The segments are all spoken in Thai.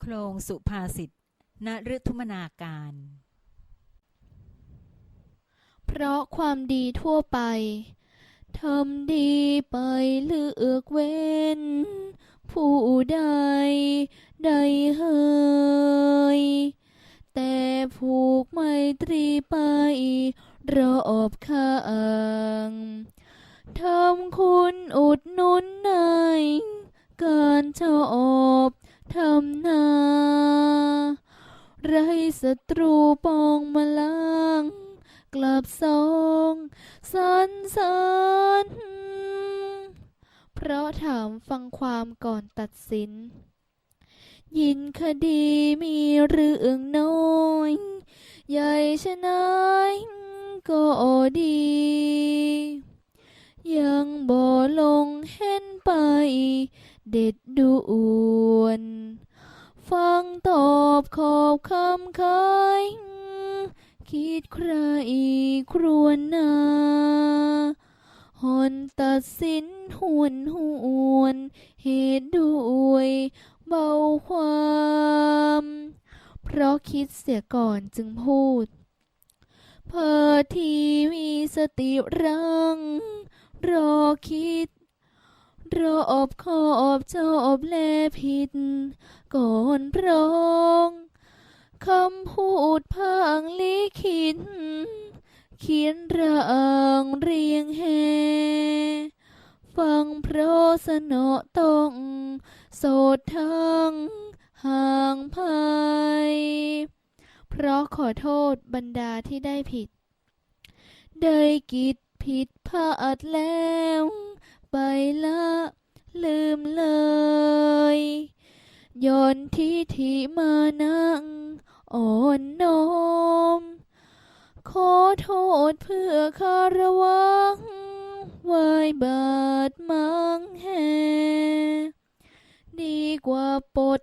โครงสุภาษิตนฤทุมนาการ เพราะความดีทั่วไป ทำดีไปเลือกเว้น ผู้ใดได้เฮยแต่ผูกไมตรีไป รอบข้างทำคุณอุดนุน ไรศัตรูปองมาล้างกลับสองสันสริญเพราะถามฟังความก่อนตัดสิน ยินคดีมีเรื่องน้อย ใหญ่ชนายก็ดี ยังบ่ลงเห็นไป เด็ดด่วน ฟังตอบขอบคำคยคิดใครครวญนาหอนตัดสินหวนหวน เหตุด้วยเบาความ เพราะคิดเสียก่อนจึงพูด เพอที่มีสติรัง รอคิด รอบขอบจอบแลผิดก่อนพร้องคำพูดพางลิขิตเขียนร่างเรียงแฮฟังเพราะสนอต้องโสดทั้งห่างภัยเพราะขอโทษบรรดาที่ได้ผิด ได้กิจผิดพลาดแล้ว ไปละลืมเลยย้อนที่ที่มานั่งอ่อนน้อม ขอโทษเพื่อคารวังไว้บาดมังแหดีกว่าปด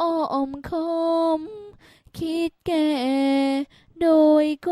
อ้อมคมคิดแก่โดยโก